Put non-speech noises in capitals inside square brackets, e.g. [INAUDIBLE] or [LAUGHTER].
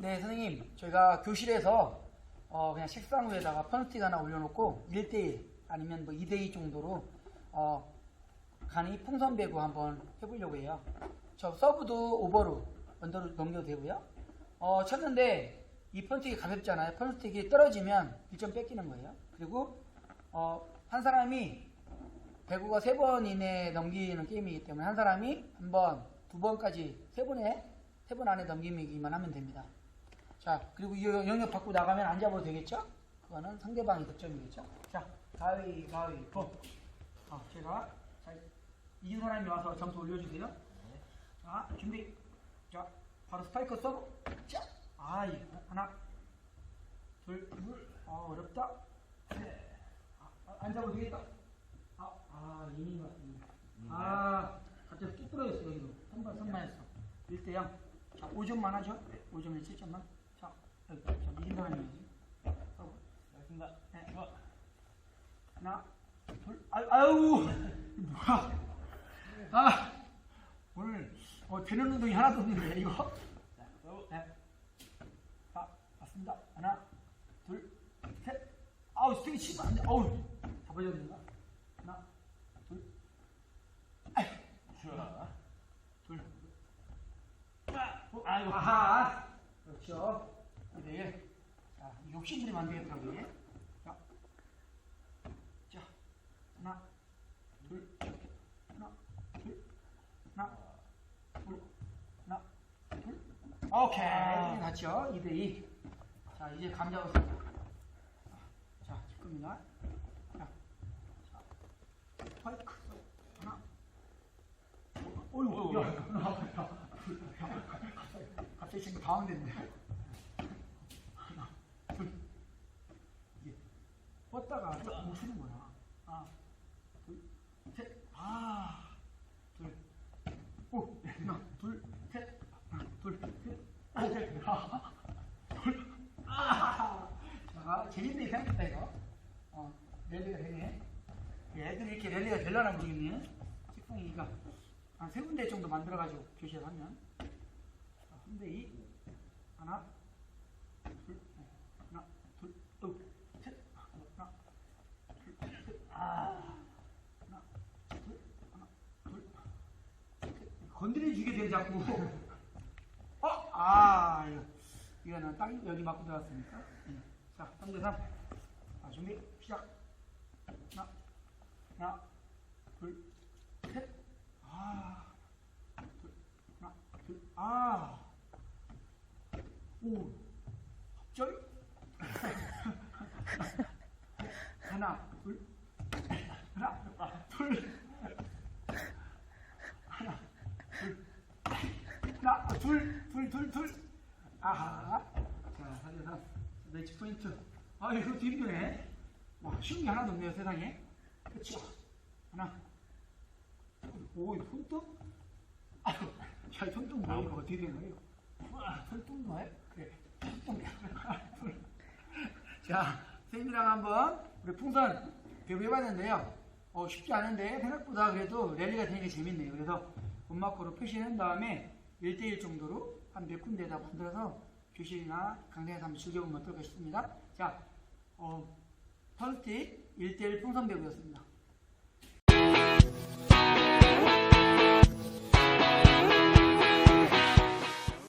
네, 선생님. 저희가 교실에서 어, 그냥 책상 위에다가 펀스틱 하나 올려놓고 1대1 아니면 뭐 2대2 정도로 어, 간이 풍선 배구 한번 해보려고 해요. 저 서브도 오버로 언더로 넘겨도 되고요. 어, 쳤는데 이 펀스틱이 가볍잖아요. 펀스틱이 떨어지면 1점 뺏기는 거예요. 그리고 어, 한 사람이 배구가 세번 이내에 넘기는 게임이기 때문에 한 사람이 한 번, 두 번까지 세 번에 세 번 안에 넘기기만 하면 됩니다. 자, 그리고 이 영역 받고 나가면 안 잡아도 되겠죠? 그거는 상대방이 득점이겠죠? 자, 가위, 가위, 보. 어, 제가 자, 이긴 사람이 와서 점수 올려주세요. 자, 준비. 자, 바로 스파이커 서브. 자, 아, 이 하나, 둘, 둘. 아, 어렵다. 네. 아, 아, 안 잡아도 되겠다. 아, 아, 이닝 같은데. 아, 갑자기 뚝 떨어졌어, 여기도. 선발, 선발했어. 1대 0. 자, 5점만 하죠? 5점에 7점만. 자, 여기, 자, 이긴 사람이야지. 서브. 알겠습니다. 네. 좋아. 하나, 둘, 아, 아유, 이거 뭐야? 아, 오늘 어, 되는 운동이 하나도 없는데 이거. 자, 서브. 네. 자, 맞습니다. 하나, 둘, 셋. 아우, 스틱이 치면 안 돼. 잡아줘야 된다. 하나, 둘, 아이, 슈아. 둘. 어, 아이고. 아하. 그렇죠. 이래. 자, 욕심부리면 안 되겠더라고요. 이게. 자, 자, 하나, 둘, 하나, 둘, 하나, 둘, 하나, 둘. 오케이. 이게 났죠? 2대2. 자, 이제 감 잡았습니다. 자, 지금입니다. 자, 자, 파이크. 하나. 어이구, 야, 야, 갑자기 지금 당황됐네. 하나, 둘. 이게 뻗다가 못 쓰는 거야. 하나, 둘, 셋. 아, 둘. 오, 하나, 둘, 셋. 하나, 둘, 셋. 아, 셋. 아, 둘. 아. 자, 재밌네 생각했다 이거. 어, 랠리가 되네. 애들이 이렇게 랠리가 되려나 모르겠네. 책상이니까 한세 군데 정도 만들어가지고 교실에 하면. 한대 이, 하나, 둘, 하나, 둘, 또, 셋, 하나, 둘, 셋, 아, 하나, 둘, 하나, 둘, 셋. 건드려 주게 돼 자꾸. [LAUGHS] 어, 아, 이거, 이거는 딱 여기 맞고 들어갔으니까. 음. 자, 3대 3. 자, 준비, 시작. 하나, 하나, 둘, 셋. 아, 둘, 하나, 둘, 아. 오, 갑자기? [LAUGHS] 하나, 둘, 하나, 둘, 하나, 둘, 하나, 둘, 둘, 둘, 둘. 아하. 자, 4대3. 매치 포인트. 아, 이거 힘드네. 와, 쉬운 게 하나도 없네요, 세상에. 그쵸? 하나. 오, 이거 손톱? 아유, 야, 이 손톱 뭐야, 이거 어떻게 된 거예요? 와, 손톱 뭐야? 그래, 둘. 자, 선생님이랑 한번 우리 풍선 배부해봤는데요. 어, 쉽지 않은데 생각보다 그래도 랠리가 되는 게 재밌네요. 그래서 본마커로 표시한 다음에 1대1 정도로 한 몇 군데다 만들어서 교실이나 강당에서 한번 즐겨보면 어떨까 싶습니다. 자, 어, 펀스틱 1대1 풍선 배구였습니다.